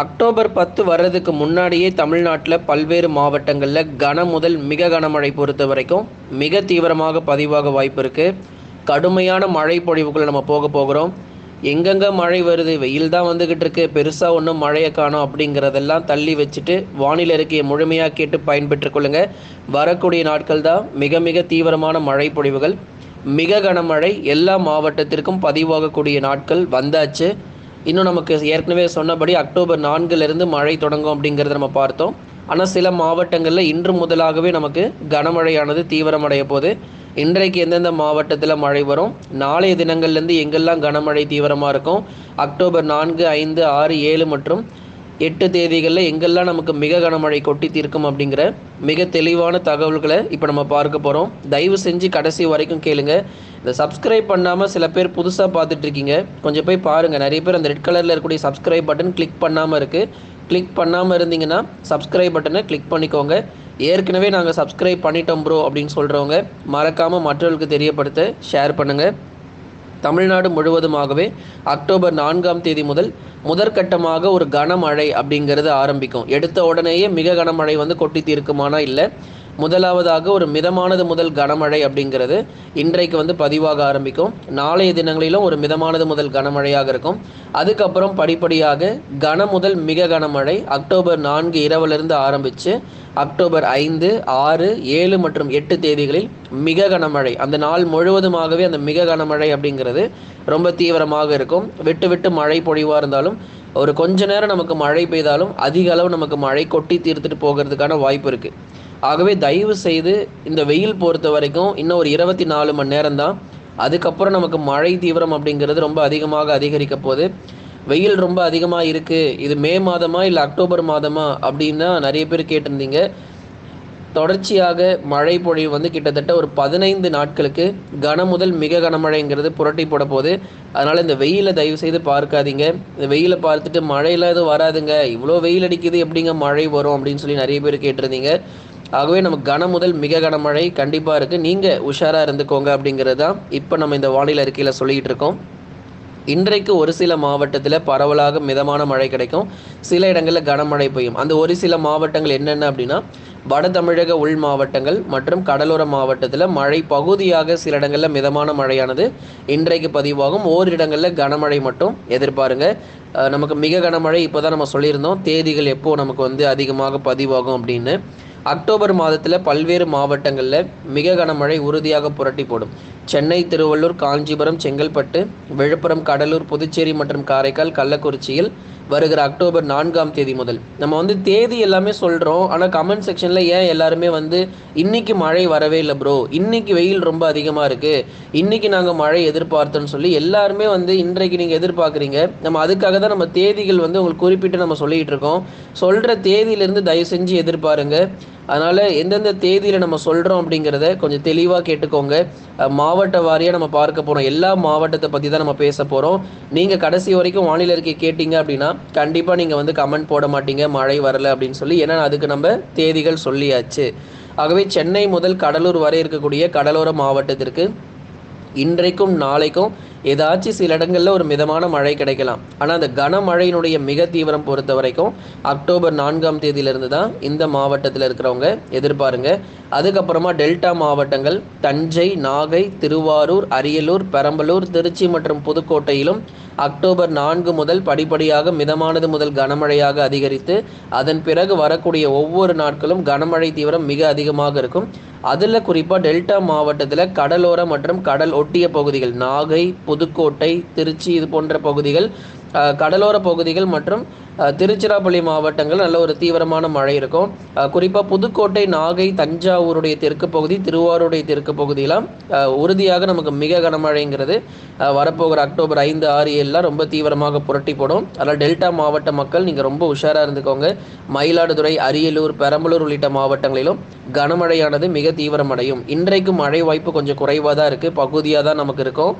October பத்து வர்றதுக்கு முன்னாடியே தமிழ்நாட்டில் பல்வேறு மாவட்டங்களில் கன முதல் மிக கனமழை பொறுத்த வரைக்கும் மிக தீவிரமாக பதிவாக வாய்ப்பு இருக்குது கடுமையான மழை பொழிவுக்குள்ளே நம்ம போக போகிறோம். எங்கெங்கே மழை வருது? வெயில் தான் வந்துக்கிட்டு இருக்கு. பெருசாக ஒன்றும் மழையை காணும் அப்படிங்கிறதெல்லாம் தள்ளி வச்சுட்டு வானிலை அறிக்கையை முழுமையாக கேட்டு பயன்பெற்றுக்கொள்ளுங்க வரக்கூடிய நாட்கள் தான் மிக மிக தீவிரமான மழை பொழிவுகள். மிக கனமழை எல்லா மாவட்டத்திற்கும் பதிவாகக்கூடிய நாட்கள் வந்தாச்சு. இன்னும் நமக்கு ஏற்கனவே சொன்னபடி அக்டோபர் நான்குலேருந்து மழை தொடங்கும் அப்படிங்கிறத நம்ம பார்த்தோம். ஆனால் சில மாவட்டங்களில் இன்று முதலாகவே நமக்கு கனமழையானது தீவிரமடைய போது இன்றைக்கு எந்தெந்த மாவட்டத்தில் மழை வரும்? நாளைய தினங்கள்லேருந்து எங்கெல்லாம் கனமழை தீவிரமாக இருக்கும்? அக்டோபர் நான்கு ஐந்து ஆறு ஏழு மற்றும் எட்டு தேதிகளில் எங்கெல்லாம் நமக்கு மிக கனமழை கொட்டி தீர்க்கும் அப்படிங்கிற மிக தெளிவான தகவல்களை இப்போ நம்ம பார்க்க போகிறோம் தயவு செஞ்சு கடைசி வரைக்கும் கேளுங்க. இந்த சப்ஸ்கிரைப் பண்ணாமல் சில பேர் புதுசாக பார்த்துட்டு இருக்கீங்க. கொஞ்சம் போய் பாருங்கள் நிறைய பேர் அந்த ரெட் கலரில் இருக்கக்கூடிய சப்ஸ்கிரைப் பட்டன் கிளிக் பண்ணாமல் இருக்குது கிளிக் பண்ணாமல் இருந்தீங்கன்னா சப்ஸ்கிரைப் பட்டனை கிளிக் பண்ணிக்கோங்க. ஏற்கனவே நாங்கள் சப்ஸ்கிரைப் பண்ணிட்டோம் ப்ரோ அப்படின்னு சொல்கிறவங்க மறக்காமல் மற்றவர்களுக்கு தெரியப்படுத்த ஷேர் பண்ணுங்கள் தமிழ்நாடு முழுவதுமாகவே அக்டோபர் நான்காம் தேதி முதல் முதற்கட்டமாக ஒரு கனமழை அப்படிங்கிறது ஆரம்பிக்கும். எடுத்த உடனேயே மிக கனமழை வந்து கொட்டி தீர்க்குமானா இல்லை. முதலாவதாக ஒரு மிதமானது முதல் கனமழை அப்படிங்கிறது இன்றைக்கு வந்து பதிவாக ஆரம்பிக்கும். நாளைய தினங்களிலும் ஒரு மிதமானது முதல் கனமழையாக இருக்கும். அதுக்கப்புறம் படிப்படியாக கன முதல் மிக கனமழை அக்டோபர் நான்கு இரவிலிருந்து ஆரம்பித்து அக்டோபர் ஐந்து ஆறு ஏழு மற்றும் எட்டு தேதிகளில் மிக கனமழை. அந்த நாள் முழுவதுமாகவே அந்த மிக கனமழை அப்படிங்கிறது ரொம்ப தீவிரமாக இருக்கும். விட்டு விட்டு மழை பொழிவாக இருந்தாலும் ஒரு கொஞ்ச நேரம் நமக்கு மழை பெய்தாலும் அதிக அளவு நமக்கு மழை கொட்டி தீர்த்துட்டு போகிறதுக்கான வாய்ப்பு இருக்குது ஆகவே தயவு செய்து இந்த வெயில் பொறுத்த வரைக்கும் இன்னும் ஒரு இருபத்தி நாலு மணி நேரம் தான் அதுக்கப்புறம் நமக்கு மழை தீவிரம் அப்படிங்கிறது ரொம்ப அதிகமாக அதிகரிக்க போகுது. வெயில் ரொம்ப அதிகமாக இருக்குது இது மே மாதமா இல்லை அக்டோபர் மாதமா அப்படின்னா நிறைய பேர் கேட்டிருந்தீங்க. தொடர்ச்சியாக மழை பொழிவு வந்து கிட்டத்தட்ட ஒரு பதினைந்து நாட்களுக்கு கன முதல் மிக கனமழைங்கிறது புரட்டி போட போகுது. அதனால் இந்த வெயிலை தயவு செய்து பார்க்காதீங்க. இந்த வெயிலை பார்த்துட்டு மழையில் எதுவும் வராதுங்க. இவ்வளோ வெயில் அடிக்குது எப்படிங்க மழை வரும் அப்படின்னு சொல்லி நிறைய பேர் கேட்டிருந்தீங்க. ஆகவே நமக்கு கன முதல் மிக கனமழை கண்டிப்பாக இருக்குது நீங்கள் உஷாராக இருந்துக்கோங்க அப்படிங்கிறது தான் இப்போ நம்ம இந்த வானிலை அறிக்கையில் சொல்லிகிட்டு இருக்கோம். இன்றைக்கு ஒரு சில மாவட்டத்தில் பரவலாக மிதமான மழை கிடைக்கும். சில இடங்களில் கனமழை பெய்யும். அந்த ஒரு சில மாவட்டங்கள் என்னென்ன அப்படின்னா வட தமிழக உள் மாவட்டங்கள் மற்றும் கடலோர மாவட்டத்தில் மழை பகுதியாக சில இடங்களில் மிதமான மழையானது இன்றைக்கு பதிவாகும். ஓரிடங்களில் கனமழை மட்டும் எதிர்பாருங்க. நமக்கு மிக கனமழை இப்போ தான் நம்ம சொல்லியிருந்தோம். தேதிகள் எப்போது நமக்கு வந்து அதிகமாக பதிவாகும் அப்படின்னு. அக்டோபர் மாதத்தில் பல்வேறு மாவட்டங்களில் மிக கனமழை உறுதியாக புரட்டி போடும் சென்னை திருவள்ளூர் காஞ்சிபுரம் செங்கல்பட்டு விழுப்புரம் கடலூர் புதுச்சேரி மற்றும் காரைக்கால் கள்ளக்குறிச்சியில் வருகிற அக்டோபர் நான்காம் தேதி முதல். நம்ம வந்து தேதி எல்லாமே சொல்கிறோம் ஆனால் கமெண்ட் செக்ஷனில் ஏன் எல்லாருமே வந்து இன்னைக்கு மழை வரவே இல்லை ப்ரோ இன்னைக்கு வெயில் ரொம்ப அதிகமாக இருக்குது இன்னைக்கு நாங்கள் மழை எதிர்பார்த்தோன்னு சொல்லி எல்லாருமே வந்து இன்றைக்கு நீங்கள் எதிர்பார்க்குறீங்க. நம்ம அதுக்காக தான் நம்ம தேதிகள் வந்து உங்களுக்கு குறிப்பிட்டு நம்ம சொல்லிகிட்டு இருக்கோம். சொல்கிற தேதியிலேருந்து தயவு செஞ்சு எதிர்பாருங்க. அதனால் எந்தெந்த தேதியில் நம்ம சொல்கிறோம் அப்படிங்கிறத கொஞ்சம் தெளிவாக கேட்டுக்கோங்க. மாவட்ட வாரியாக நம்ம பார்க்க போகிறோம் எல்லா மாவட்டத்தை பற்றி தான் நம்ம பேச போகிறோம் நீங்கள் கடைசி வரைக்கும் வானிலை இருக்கே கேட்டிங்க அப்படின்னா கண்டிப்பாக நீங்கள் வந்து கமெண்ட் போட மாட்டீங்க. மழை வரலை அப்படின்னு சொல்லி ஏன்னா அதுக்கு நம்ம தேதிகள் சொல்லியாச்சு. ஆகவே சென்னை முதல் கடலூர் வரை இருக்கக்கூடிய கடலோர மாவட்டத்திற்கு இன்றைக்கும் நாளைக்கும் ஏதாச்சும் சில இடங்களில் ஒரு மிதமான மழை கிடைக்கலாம். ஆனால் அந்த கனமழையினுடைய மிக தீவிரம் பொறுத்த வரைக்கும் அக்டோபர் நான்காம் தேதியிலிருந்து தான் இந்த மாவட்டத்தில் இருக்கிறவங்க எதிர்பாருங்க. அதுக்கப்புறமா டெல்டா மாவட்டங்கள் தஞ்சை நாகை திருவாரூர் அரியலூர் பெரம்பலூர் திருச்சி மற்றும் புதுக்கோட்டையிலும் அக்டோபர் நான்கு முதல் படிப்படியாக மிதமானது முதல் கனமழையாக அதிகரித்து அதன் பிறகு வரக்கூடிய ஒவ்வொரு நாட்களும் கனமழை தீவிரம் மிக அதிகமாக இருக்கும். அதில் குறிப்பாக டெல்டா மாவட்டத்தில் கடலோர மற்றும் கடல் ஒட்டிய பகுதிகள் நாகை புதுக்கோட்டை திருச்சி இது போன்ற பகுதிகள் கடலோர பகுதிகள் மற்றும் திருச்சிராப்பள்ளி மாவட்டங்கள் நல்ல ஒரு தீவிரமான மழை இருக்கும். குறிப்பாக புதுக்கோட்டை நாகை தஞ்சாவூருடைய தெற்கு பகுதி திருவாரூருடைய தெற்கு பகுதியெல்லாம் உறுதியாக நமக்கு மிக கனமழைங்கிறது. வரப்போகிற அக்டோபர் ஐந்து ஆறு ஏழுலாம் ரொம்ப தீவிரமாக புரட்டி போடும் அதனால் டெல்டா மாவட்ட மக்கள் நீங்கள் ரொம்ப உஷாராக இருந்துக்கோங்க. மயிலாடுதுறை அரியலூர் பெரம்பலூர் உள்ளிட்ட மாவட்டங்களிலும் கனமழையானது மிக தீவிரமடையும். இன்றைக்கு மழை வாய்ப்பு கொஞ்சம் குறைவாக தான் இருக்குது பகுதியாக தான் நமக்கு இருக்கும்.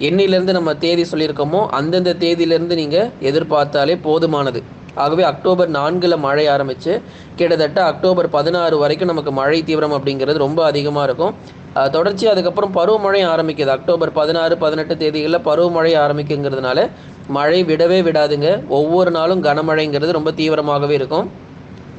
எண்ணிலேருந்து நம்ம தேதி சொல்லியிருக்கோமோ அந்தந்த தேதியிலேருந்து நீங்கள் எதிர்பார்த்தாலே போதுமானது. ஆகவே அக்டோபர் நான்கில் மழை ஆரம்பித்து கிட்டத்தட்ட அக்டோபர் பதினாறு வரைக்கும் நமக்கு மழை தீவிரம் அப்படிங்கிறது ரொம்ப அதிகமாக இருக்கும். தொடர்ச்சி அதுக்கப்புறம் பருவமழை ஆரம்பிக்குது. அக்டோபர் பதினாறு பதினெட்டு தேதிகளில் பருவமழை ஆரம்பிக்குங்கிறதுனால மழை விடவே விடாதுங்க. ஒவ்வொரு நாளும் கனமழைங்கிறது ரொம்ப தீவிரமாகவே இருக்கும்.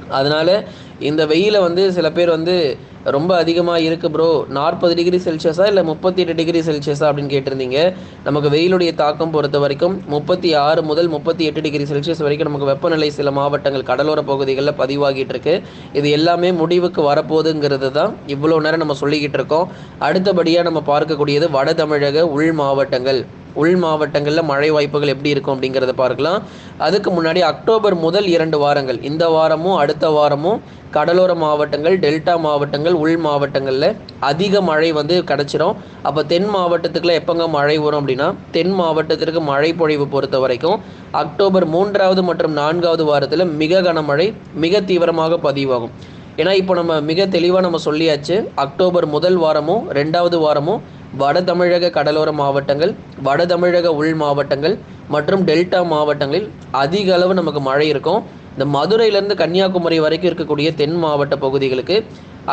அதனால் இந்த வெயிலை வந்து சில பேர் வந்து ரொம்ப அதிகமாக இருக்குது ப்ரோ நாற்பது டிகிரி செல்சியஸா இல்லை முப்பத்தி எட்டு டிகிரி செல்சியஸா அப்படின்னு கேட்டிருந்தீங்க. நமக்கு வெயிலுடைய தாக்கம் பொறுத்த வரைக்கும் முப்பத்தி ஆறு முதல் முப்பத்தி எட்டு டிகிரி செல்சியஸ் வரைக்கும் நமக்கு வெப்பநிலை சில மாவட்டங்கள் கடலோர பகுதிகளில் பதிவாகிட்டு இருக்கு. இது எல்லாமே முடிவுக்கு வரப்போகுதுங்கிறது தான் இவ்வளோ நேரம் நம்ம சொல்லிக்கிட்டு இருக்கோம். அடுத்தபடியாக நம்ம பார்க்கக்கூடியது வட தமிழக உள் மாவட்டங்கள். உள் மாவட்டங்களில் மழை வாய்ப்புகள் எப்படி இருக்கும் அப்படிங்கிறத பார்க்கலாம். அதுக்கு முன்னாடி அக்டோபர் முதல் இரண்டு வாரங்கள் இந்த வாரமும் அடுத்த வாரமும் கடலோர மாவட்டங்கள் டெல்டா மாவட்டங்கள் உள் மாவட்டங்களில் அதிக மழை வந்து கிடச்சிரும். அப்போ தென் மாவட்டத்துக்குள்ள எப்போங்க மழை வரும் அப்படின்னா தென் மாவட்டத்திற்கு மழை பொழிவு பொறுத்த வரைக்கும் அக்டோபர் மூன்றாவது மற்றும் நான்காவது வாரத்தில் மிக கனமழை மிக தீவிரமாக பதிவாகும். ஏன்னா இப்போ நம்ம மிக தெளிவாக நம்ம சொல்லியாச்சு அக்டோபர் முதல் வாரமும் ரெண்டாவது வாரமும் வட தமிழக கடலோர மாவட்டங்கள் வட தமிழக உள் மாவட்டங்கள் மற்றும் டெல்டா மாவட்டங்களில் அதிக அளவு நமக்கு மழை இருக்கும். இந்த மதுரையிலேருந்து கன்னியாகுமரி வரைக்கும் இருக்கக்கூடிய தென் மாவட்ட பகுதிகளுக்கு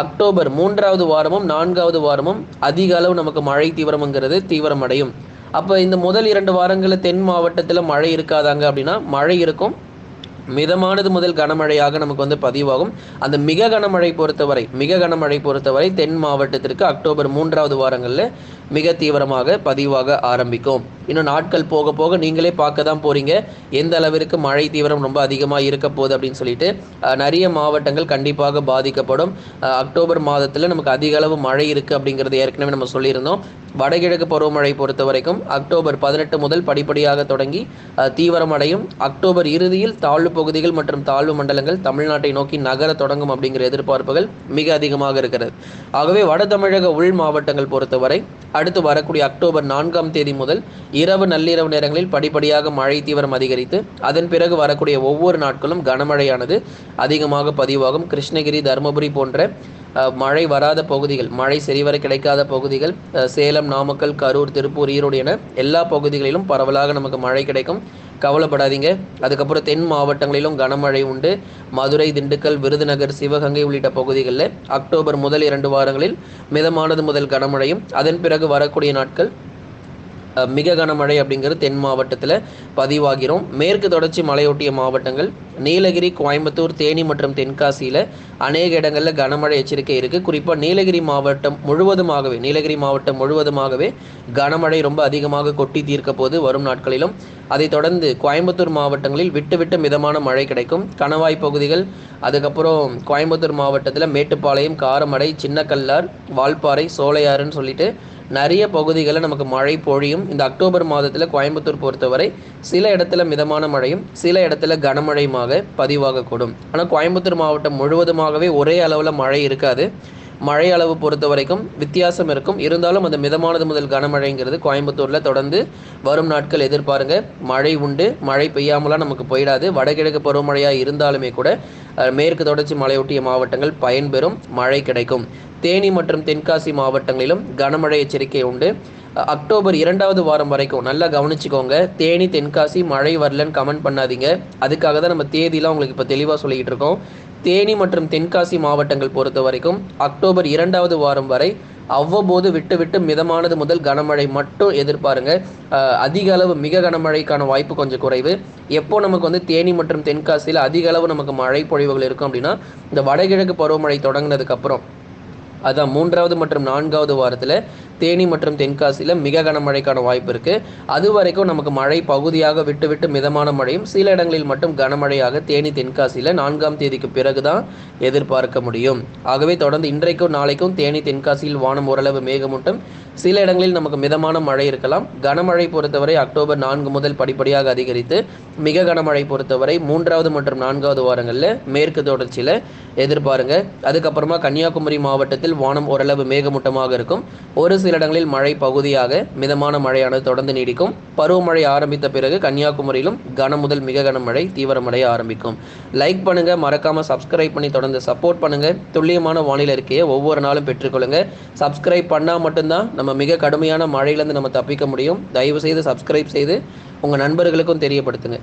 அக்டோபர் மூன்றாவது வாரமும் நான்காவது வாரமும் அதிக அளவு நமக்கு மழை தீவிரம்ங்கிறது தீவிரமடையும். அப்போ இந்த முதல் இரண்டு வாரங்களில் தென் மாவட்டத்தில் மழை இருக்காதாங்க அப்படின்னா மழை இருக்கும். மிதமானது முதல் கனமழையாக நமக்கு வந்து பதிவாகும். அந்த மிக கனமழை பொறுத்தவரை மிக கனமழை பொறுத்தவரை தென் மாவட்டத்திற்கு அக்டோபர் மூன்றாவது வாரங்களில் மிக தீவிரமாக பதிவாக ஆரம்பிக்கும். இன்னும் நாட்கள் போக போக நீங்களே பார்க்க தான் போகிறீங்க எந்த அளவிற்கு மழை தீவிரம் ரொம்ப அதிகமாக இருக்க போகுது அப்படின்னு சொல்லிட்டு நிறைய மாவட்டங்கள் கண்டிப்பாக பாதிக்கப்படும். அக்டோபர் மாதத்தில் நமக்கு அதிக அளவு மழை இருக்குது அப்படிங்கிறது ஏற்கனவே நம்ம சொல்லியிருந்தோம். வடகிழக்கு பருவமழை பொறுத்த வரைக்கும் அக்டோபர் பதினெட்டு முதல் படிப்படியாக தொடங்கி தீவிரமடையும். அக்டோபர் இறுதியில் தாழ்வு பகுதிகள் மற்றும் தாழ்வு மண்டலங்கள் தமிழ்நாட்டை நோக்கி நகர தொடங்கும் அப்படிங்கிற எதிர்பார்ப்புகள் மிக அதிகமாக இருக்கிறது. ஆகவே வட தமிழக உள் மாவட்டங்கள் பொறுத்தவரை அடுத்து வரக்கூடிய அக்டோபர் நான்காம் தேதி முதல் இரவு நள்ளிரவு நேரங்களில் படிப்படியாக மழை தீவிரம் அதிகரித்து அதன் பிறகு வரக்கூடிய ஒவ்வொரு நாட்களும் கனமழையானது. அதிகமாக பதிவாகும் கிருஷ்ணகிரி தருமபுரி போன்ற மழை வராத பகுதிகள் மழை சரிவர கிடைக்காத பகுதிகள் சேலம் நாமக்கல் கரூர் திருப்பூர் ஈரோடு என எல்லா பகுதிகளிலும் பரவலாக நமக்கு மழை கிடைக்கும். கவலைப்படாதீங்க. அதுக்கப்புறம் தென் மாவட்டங்களிலும் கனமழை உண்டு. மதுரை திண்டுக்கல் விருதுநகர் சிவகங்கை உள்ளிட்ட பகுதிகளில் அக்டோபர் முதல் இரண்டு வாரங்களில் மிதமானது முதல் கனமழையும் அதன் பிறகு வரக்கூடிய நாட்கள் மிக கனமழை அப்படிங்கிறது தென் மாவட்டத்தில் பதிவாகிறோம். மேற்கு தொடர்ச்சி மலையொட்டிய மாவட்டங்கள் நீலகிரி கோயம்புத்தூர் தேனி மற்றும் தென்காசியில் அநேக இடங்களில் கனமழை எச்சரிக்கை இருக்குது குறிப்பாக நீலகிரி மாவட்டம் முழுவதுமாகவே நீலகிரி மாவட்டம் முழுவதுமாகவே கனமழை ரொம்ப அதிகமாக கொட்டி தீர்க்க போது வரும் நாட்களிலும் அதைத் தொடர்ந்து கோயம்புத்தூர் மாவட்டங்களில் விட்டு விட்டு மிதமான மழை கிடைக்கும். கணவாய் பகுதிகள் அதுக்கப்புறம் கோயம்புத்தூர் மாவட்டத்தில் மேட்டுப்பாளையம் காரமடை சின்னக்கல்லார் வால்பாறை சோலையாறுன்னு சொல்லிட்டு நிறைய பகுதிகளில் நமக்கு மழை பொழியும். இந்த அக்டோபர் மாதத்தில் கோயம்புத்தூர் பொறுத்தவரை சில இடத்துல மிதமான மழையும் சில இடத்துல கனமழையுமாக பதிவாகக்கூடும். ஆனால் கோயம்புத்தூர் மாவட்டம் முழுவதுமாகவே ஒரே அளவில் மழை இருக்காது. மழை அளவு பொறுத்த வரைக்கும் வித்தியாசம் இருக்கும். இருந்தாலும் அந்த மிதமானது முதல் கனமழைங்கிறது கோயம்புத்தூரில் தொடர்ந்து வரும் நாட்கள் எதிர்பாருங்க. மழை உண்டு மழை பெய்யாமலாம் நமக்கு போயிடாது. வடகிழக்கு பருவமழையாக இருந்தாலுமே கூட மேற்கு தொடர்ச்சி மலையொட்டிய மாவட்டங்கள் பயன்பெறும் மழை கிடைக்கும். தேனி மற்றும் தென்காசி மாவட்டங்களிலும் கனமழை எச்சரிக்கை உண்டு. அக்டோபர் இரண்டாவது வாரம் வரைக்கும் நல்லா கவனிச்சுக்கோங்க. தேனி தென்காசி மழை வரலன்னு கமெண்ட் பண்ணாதீங்க. அதுக்காக தான் நம்ம தேதியெலாம் உங்களுக்கு இப்போ தெளிவாக சொல்லிக்கிட்டு இருக்கோம். தேனி மற்றும் தென்காசி மாவட்டங்கள் பொறுத்த வரைக்கும் அக்டோபர் இரண்டாவது வாரம் வரை அவ்வப்போது விட்டு விட்டு மிதமானது முதல் கனமழை மட்டும் எதிர்பாருங்க. அதிக அளவு மிக கனமழைக்கான வாய்ப்பு கொஞ்சம் குறைவு. எப்போ நமக்கு வந்து தேனி மற்றும் தென்காசியில் அதிக அளவு நமக்கு மழை பொழிவுகள் இருக்கும் அப்படின்னா இந்த வடகிழக்கு பருவமழை தொடங்கினதுக்கப்புறம் அதான் மூன்றாவது மற்றும் நான்காவது வாரத்தில் தேனி மற்றும் தென்காசியில் மிக கனமழைக்கான வாய்ப்பு இருக்குது அது வரைக்கும் நமக்கு மழை பகுதியாக விட்டு விட்டு மிதமான மழையும் சில இடங்களில் மட்டும் கனமழையாக தேனி தென்காசியில் நான்காம் தேதிக்கு பிறகு தான் எதிர்பார்க்க முடியும். ஆகவே தொடர்ந்து இன்றைக்கும் நாளைக்கும் தேனி தென்காசியில் வானம் ஓரளவு மேகமூட்டம். சில இடங்களில் நமக்கு மிதமான மழை இருக்கலாம். கனமழை பொறுத்தவரை அக்டோபர் நான்கு முதல் படிப்படியாக அதிகரித்து மிக கனமழை பொறுத்தவரை மூன்றாவது மற்றும் நான்காவது வாரங்களில் மேற்கு தொடர்ச்சியில் எதிர்பாருங்க. அதுக்கப்புறமா கன்னியாகுமரி மாவட்டத்தில் வானம் ஓரளவு மேகமூட்டமாக இருக்கும். ஒரு சில இடங்களில் மழை பகுதியாக மிதமான மழையானது தொடர்ந்து நீடிக்கும். பருவமழை ஆரம்பித்த பிறகு கன்னியாகுமரியிலும் கன முதல் மிக கனமழை தீவிரமடைய ஆரம்பிக்கும். லைக் பண்ணுங்க. மறக்காம சப்ஸ்கிரைப் பண்ணி தொடர்ந்து சப்போர்ட் பண்ணுங்க. துல்லியமான வானிலை இருக்கையை ஒவ்வொரு நாளும் பெற்றுக்கொள்ளுங்கள் சப்ஸ்கிரைப் பண்ணால் மட்டும்தான் நம்ம மிக கடுமையான மழையிலேருந்து நம்ம தப்பிக்க முடியும். தயவு செய்து சப்ஸ்கிரைப் செய்து உங்கள் நண்பர்களுக்கும் தெரியப்படுத்துங்க.